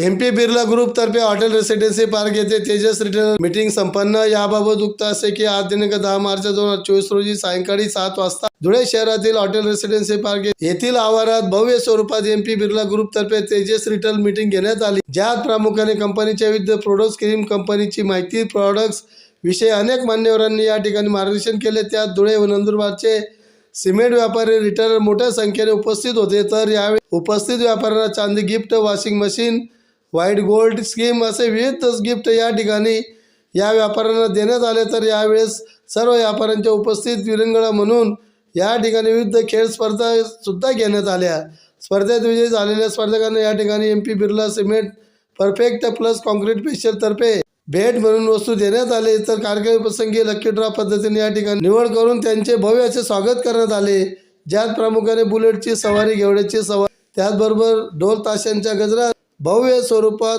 M P Birla ग्रुपतर्फे hotel residency park येथे Tejas retail meeting संपन्न. याबाबत उक्त असे की आज दिनांक दहा मार्च दोन हजार चोवीस रोजी सायंकाळी सात वाजता धुळे शहरातील हॉटेल रेसिडेन्सी पार्क येथील आवारात भव्य स्वरूपात एम पी बिर्ला ग्रुपतर्फे तेजस रिटेल मीटिंग घेण्यात आली. ज्यात प्रामुख्याने कंपनीच्या विविध प्रोडक्ट्स क्रीम कंपनीची माहिती प्रॉडक्ट्स विषयी अनेक मान्यवरांनी या ठिकाणी मार्गदर्शन केले. त्यात धुळे व नंदुरबारचे सिमेंट व्यापारी रिटेलर मोठ्या संख्येने उपस्थित होते. तर यावेळी उपस्थित व्यापाऱ्यांना चांदी gift washing machine white gold scheme असे विविध गिफ्ट या ठिकाणी या व्यापाऱ्यांना देण्यात आले. तर यावेळेस सर्व व्यापाऱ्यांच्या उपस्थित विरंगळा म्हणून या ठिकाणी विविध खेळ स्पर्धा सुद्धा घेण्यात आल्या. स्पर्धेत विजयी झालेल्या स्पर्धकांना या ठिकाणी M P Birla cement perfect plus concrete picture तर्फे भेट म्हणून वस्तू देण्यात आले. तर कार्यक्रमप्रसंगी लकी ड्रॉ पद्धतीने या ठिकाणी निवड करून त्यांचे भव्य असे स्वागत करण्यात आले. ज्यात प्रामुख्याने बुलेटची सवारी घेवड्याची सवारी त्याचबरोबर ढोल ताशांच्या गजरात भव्य स्वरूपात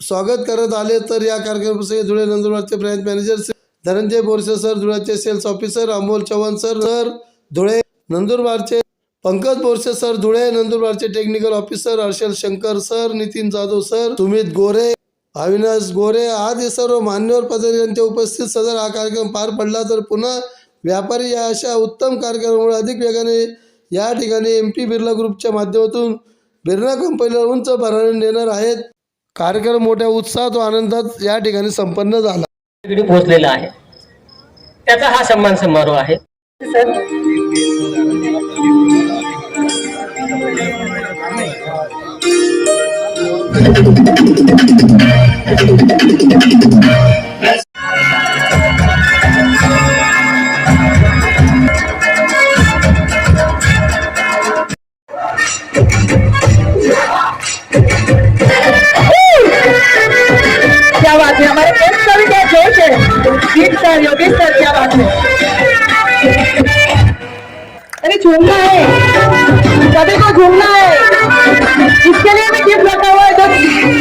स्वागत करण्यात आले तर या कार्यक्रमाचे Dhule नंदुरबारचे branch manager Dhananjay Borse sir धुळ्याचे sales officer Amol Chavan sir sir Dhule नंदुरबारचे Pankaj Borse sir Dhule नंदुरबारचे technical officer Harshal Shankar sir Nitin Jadhav sir Sumit Gore Avinash Gore आदी सर्व मान्यवर पदाधिकाऱ्यांच्या उपस्थित सदर हा कार्यक्रम पार पडला तर पुन्हा व्यापारी या अशा उत्तम कार्यक्रमामुळे अधिक वेगाने या ठिकाणी एम पी बिर्ला ग्रुपच्या माध्यमातून बिर्ला कंपनीला उंच भरारी नेणार आहेत. कार्यक्रम मोठ्या उत्साहात व आनंदात या ठिकाणी संपन्न झाला. पोहोचलेला आहे. त्याचा हा सन्मान समारोह आहे. क्या है सर योगेश सर क्या बात है अरे झूमना है सभी को झूमना है इसके लिए भी गिफ्ट रखा हुआ है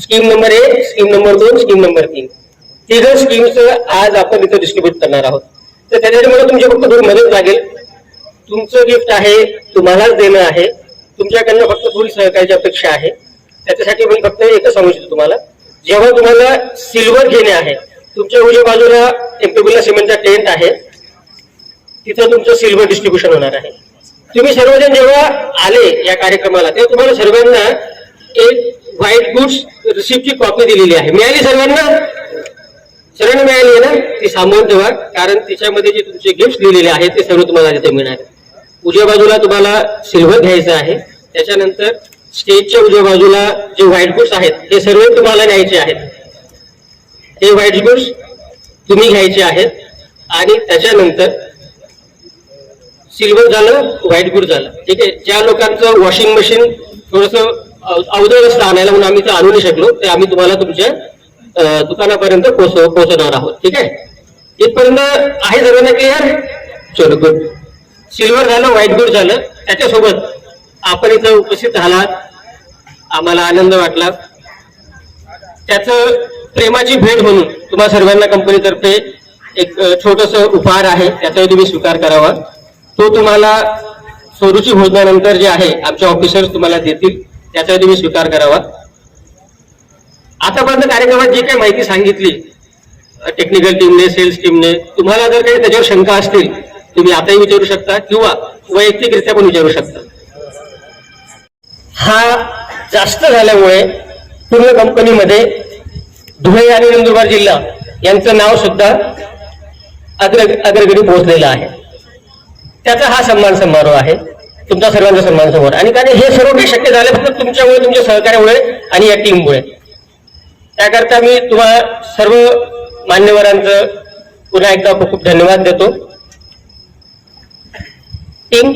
स्कीम नंबर एक स्कीम नंबर दोन स्कीम नंबर तीन. तिघं स्कीमचं आज आपण इथं डिस्ट्रीब्यूट करणार आहोत. तर त्याच्यासाठी मला तुमची फक्त थोडी मदत लागेल. तुमचं गिफ्ट आहे तुम्हालाच देणं आहे. तुमच्याकडनं फक्त थोडी सहकार्याची अपेक्षा आहे. त्याच्यासाठी मी फक्त एकच सांगू शकतो तुम्हाला. जेव्हा तुम्हाला सिल्वर घेणे आहे तुमच्या उजव्या बाजूला एमपीबीला सिमेंटचा टेंट आहे. तिथं तुमचं सिल्वर डिस्ट्रीब्युशन होणार आहे. तुम्ही सर्वजण जेव्हा आले या कार्यक्रमाला तेव्हा तुम्हाला सर्वांना एक व्हाईट गुड्स रिसिप्टची कॉपी दिलेली आहे. मिळाली सर्वांना? सर्वांना मिळाली आहे ना? ती सांभाळून ठेवा कारण तिच्यामध्ये जे तुमचे गिफ्ट लिहिलेले आहेत ते सर्व तुम्हाला तिथे मिळणार उजव्या बाजूला तुम्हाला सिल्वर घ्यायचं आहे. त्याच्यानंतर स्टेजच्या उजव्या बाजूला जे व्हाईट गुड्स आहेत हे सर्व तुम्हाला न्यायचे आहेत. हे व्हाईट गुड्स तुम्ही घ्यायचे आहेत. आणि त्याच्यानंतर सिल्वर झालं व्हाईट गुड झालं. ठीक आहे? ज्या लोकांचं वॉशिंग मशीन थोडस अवघड आणायला म्हणून आम्ही ते आणू नाही शकलो. ते आम्ही तुम्हाला तुमच्या दुकानापर्यंत पोहोचव पोहोचवणार आहोत. ठीक आहे? इथपर्यंत आहे सर्वांना क्लिअर चलो गुड सिल्वर झालं व्हाईट गुड झालं. त्याच्यासोबत आपण इथं उपस्थित राहिलात. आम्हाला आनंद वाटला. त्याच प्रेमाची भेट म्हणून तुम्हा सर्वांना कंपनीतर्फे एक छोटस उपहार आहे. त्याचाही तुम्ही स्वीकार करावा. तो तुम्हाला स्वरूची भोजनानंतर जे आहे आमच्या ऑफिसर्स तुम्हाला देतील. त्याचाही तुम्ही स्वीकार करावा. आतापर्यंत कार्यक्रमात जी काही माहिती सांगितली टेक्निकल टीमने सेल्स टीमने तुम्हाला जर काही त्याच्यावर शंका असतील तुम्ही आताही विचारू शकता किंवा वैयक्तिकरित्या पण विचारू शकता. हा जास्त झाल्यामुळे पूर्ण कंपनीमध्ये धुळे आणि नंदुरबार जिल्हा यांचं नाव सुद्धा अग्र अग्रगडी पोहोचलेलं आहे. त्याचा हा सन्मान समारोह आहे. तुमचा सर्वांचा सन्मान समोर. आणि कारण हे सर्व काही शक्य झालं फक्त तुमच्यामुळे तुमच्या सहकार्यामुळे आणि या टीममुळे त्याकरता मी तुम्हाला सर्व मान्यवरांचं पुन्हा एकदा खूप खूप धन्यवाद देतो. टीम